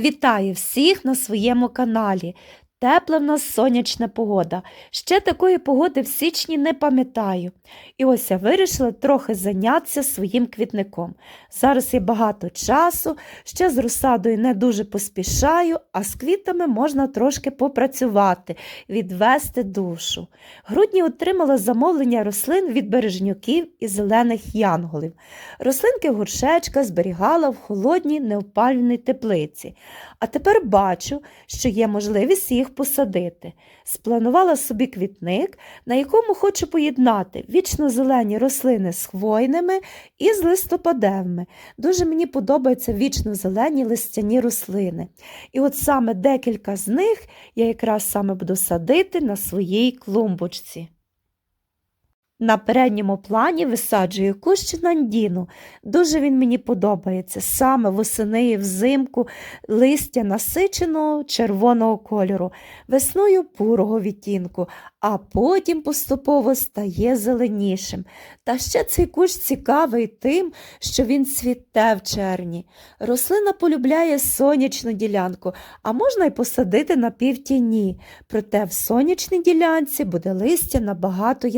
Вітаю всіх на своєму каналі. Тепла в нас сонячна погода. Ще такої погоди в січні не пам'ятаю. І ось я вирішила трохи зайнятися своїм квітником. Зараз є багато часу, ще з розсадою не дуже поспішаю, а з квітами можна трошки попрацювати, відвести душу. Грудні отримала замовлення рослин від бережнюків і зелених янголів. Рослинки в горшечках зберігала в холодній неопалюваній теплиці. А тепер бачу, що є можливість їх посадити. Спланувала собі квітник, на якому хочу поєднати вічно-зелені рослини з хвойними і з листопадевими. Дуже мені подобаються вічно-зелені листяні рослини. І от саме декілька з них я якраз саме буду садити на своїй клумбочці. На передньому плані висаджую кущ нандіну. Дуже він мені подобається. Саме восени і взимку листя насиченого червоного кольору, весною бурого відтінку, а потім поступово стає зеленішим. Та ще цей кущ цікавий тим, що він цвіте в червні. Рослина полюбляє сонячну ділянку, а можна й посадити на півтіні. Проте в сонячній ділянці буде листя набагато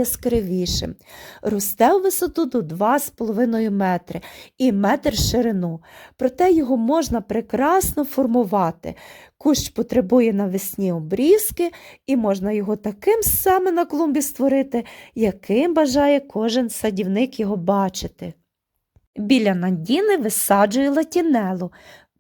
яскравішим. Росте у висоту до 2,5 метри і метр ширину. Проте його можна прекрасно формувати. Кущ потребує навесні обрізки, і можна його таким саме на клумбі створити, яким бажає кожен садівник його бачити. Біля нандіни висаджую латінелу,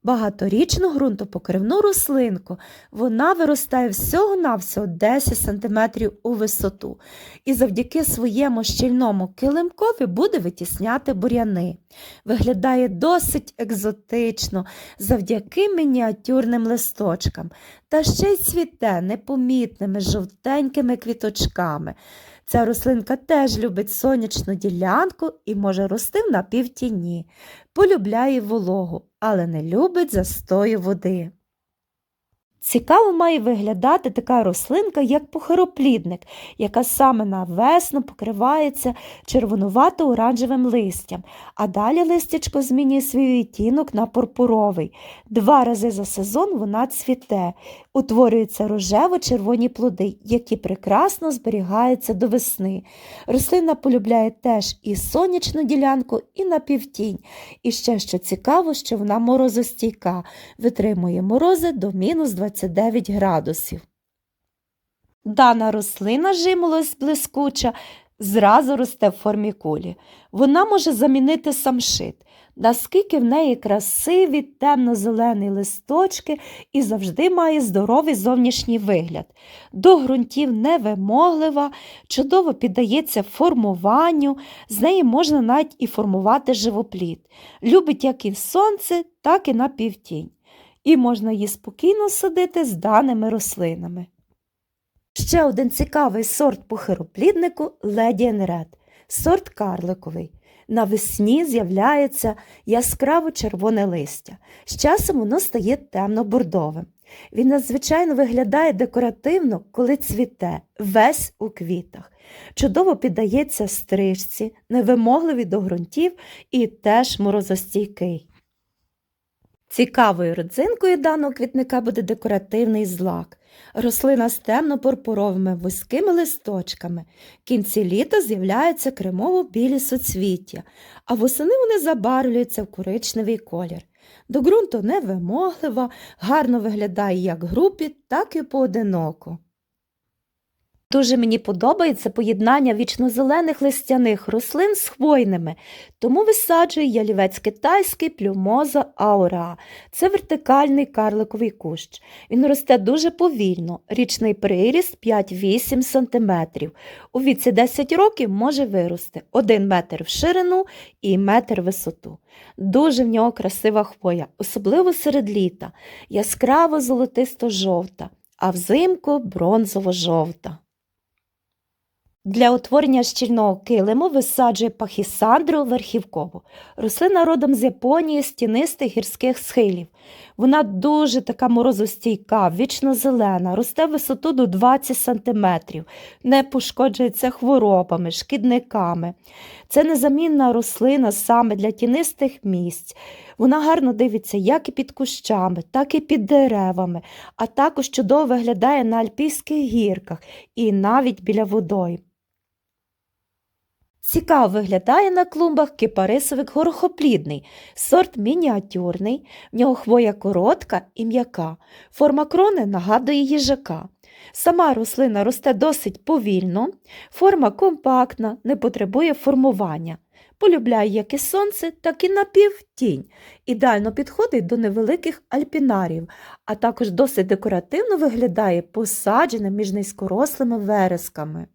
багаторічну ґрунтопокривну рослинку. Вона виростає всього-навсього 10 см у висоту і завдяки своєму щільному килимкові буде витісняти бур'яни. Виглядає досить екзотично завдяки мініатюрним листочкам, та ще й цвіте непомітними жовтенькими квіточками. Ця рослинка теж любить сонячну ділянку і може рости в напівтіні. Полюбляє вологу, але не любить застою води. Цікаво має виглядати така рослинка, як похороплідник, яка саме на весну покривається червонувато-оранжевим листям, а далі листячко змінює свій відтінок на пурпуровий. Два рази за сезон вона цвіте, утворюються рожево-червоні плоди, які прекрасно зберігаються до весни. Рослина полюбляє теж і сонячну ділянку, і напівтінь. І ще що цікаво, що вона морозостійка, витримує морози до мінус 29 градусів. Дана рослина жимолость блискуча зразу росте в формі кулі. Вона може замінити самшит, наскільки в неї красиві темно-зелені листочки і завжди має здоровий зовнішній вигляд. До ґрунтів невимоглива, чудово піддається формуванню, з неї можна навіть і формувати живоплід. Любить як і сонце, так і на півтінь. І можна її спокійно садити з даними рослинами. Ще один цікавий сорт похиропліднику Lady Red, сорт карликовий. Навесні з'являється яскраво червоне листя. З часом воно стає темно-бордовим. Він надзвичайно виглядає декоративно, коли цвіте, весь у квітах. Чудово піддається стрижці, невимогливий до ґрунтів і теж морозостійкий. Цікавою родзинкою даного квітника буде декоративний злак. Рослина з темно-пурпуровими вузькими листочками. В кінці літа з'являються кремово-білі соцвіття, а восени вони забарвлюються в коричневий колір. До ґрунту невимоглива, гарно виглядає як групі, так і поодиноко. Дуже мені подобається поєднання вічнозелених листяних рослин з хвойними, тому висаджую ялівець китайський плюмоза аура. Це вертикальний карликовий кущ. Він росте дуже повільно, річний приріст 5-8 см. У віці 10 років може вирости 1 метр в ширину і метр в висоту. Дуже в нього красива хвоя, особливо серед літа, яскраво золотисто-жовта, а взимку бронзово-жовта. Для утворення щільного килиму висаджує пахісандру верхівкову. Рослина родом з Японії з тінистих гірських схилів. Вона дуже така морозостійка, вічно зелена, росте в висоту до 20 см, не пошкоджується хворобами, шкідниками. Це незамінна рослина саме для тінистих місць. Вона гарно дивиться як і під кущами, так і під деревами, а також чудово виглядає на альпійських гірках і навіть біля водою. Цікаво виглядає на клумбах кипарисовик горохоплідний, сорт мініатюрний, в нього хвоя коротка і м'яка, форма крони нагадує їжака. Сама рослина росте досить повільно, форма компактна, не потребує формування. Полюбляє як і сонце, так і напівтінь. Ідеально підходить до невеликих альпінарів, а також досить декоративно виглядає посадженим між низькорослими вересками.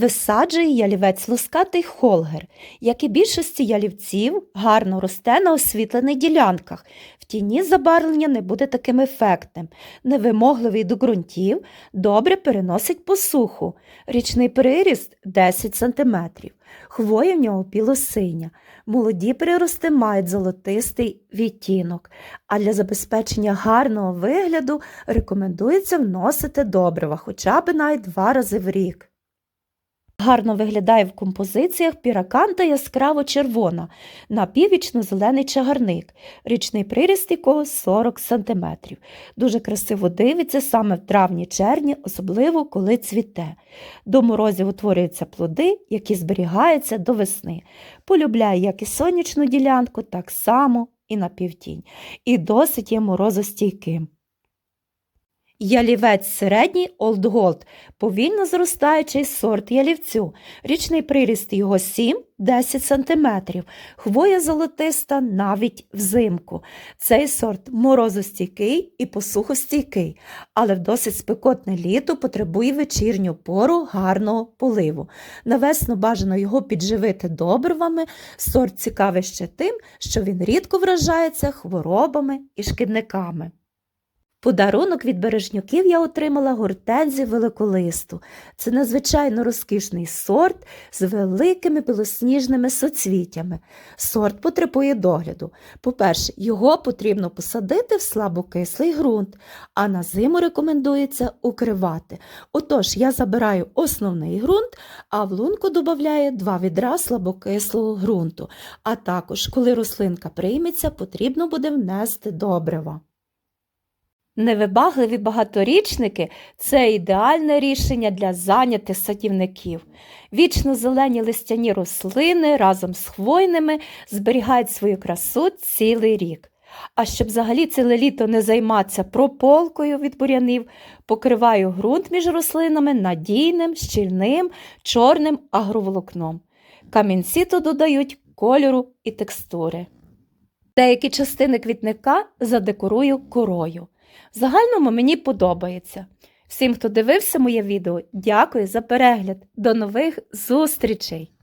Висаджує ялівець лускатий холгер, як і більшості ялівців, гарно росте на освітлених ділянках. В тіні забарвлення не буде таким ефектним. Невимогливий до ґрунтів, добре переносить посуху. Річний приріст 10 см. Хвоя в нього білосиня. Молоді прирости мають золотистий відтінок, а для забезпечення гарного вигляду рекомендується вносити добрива хоча б навіть два рази в рік. Гарно виглядає в композиціях піраканта яскраво червона, напіввічно-зелений чагарник, річний приріст якого 40 см. Дуже красиво дивиться саме в травні-червні, особливо коли цвіте. До морозів утворюються плоди, які зберігаються до весни. Полюбляє як і сонячну ділянку, так само і на півтінь. І досить є морозостійким. Ялівець середній Old Gold – повільно зростаючий сорт ялівцю. Річний приріст його 7-10 см. Хвоя золотиста навіть взимку. Цей сорт морозостійкий і посухостійкий, але в досить спекотне літо потребує вечірню пору гарного поливу. Навесно бажано його підживити добривами. Сорт цікавий ще тим, що він рідко вражається хворобами і шкідниками. Подарунок від бережнюків я отримала гортензію великолисту. Це надзвичайно розкішний сорт з великими білосніжними соцвіттями. Сорт потребує догляду. По-перше, його потрібно посадити в слабокислий ґрунт, а на зиму рекомендується укривати. Отож, я забираю основний ґрунт, а в лунку додаю два відра слабокислого ґрунту. А також, коли рослинка прийметься, потрібно буде внести добрива. Невибагливі багаторічники це ідеальне рішення для зайнятих садівників. Вічно зелені листяні рослини разом з хвойними зберігають свою красу цілий рік. А щоб взагалі ціле літо не займатися прополкою від бурянів, покриваю ґрунт між рослинами надійним, щільним, чорним агроволокном. Камінці то додають кольору і текстури. Деякі частини квітника задекорую корою. В загальному мені подобається. Всім, хто дивився моє відео, дякую за перегляд. До нових зустрічей!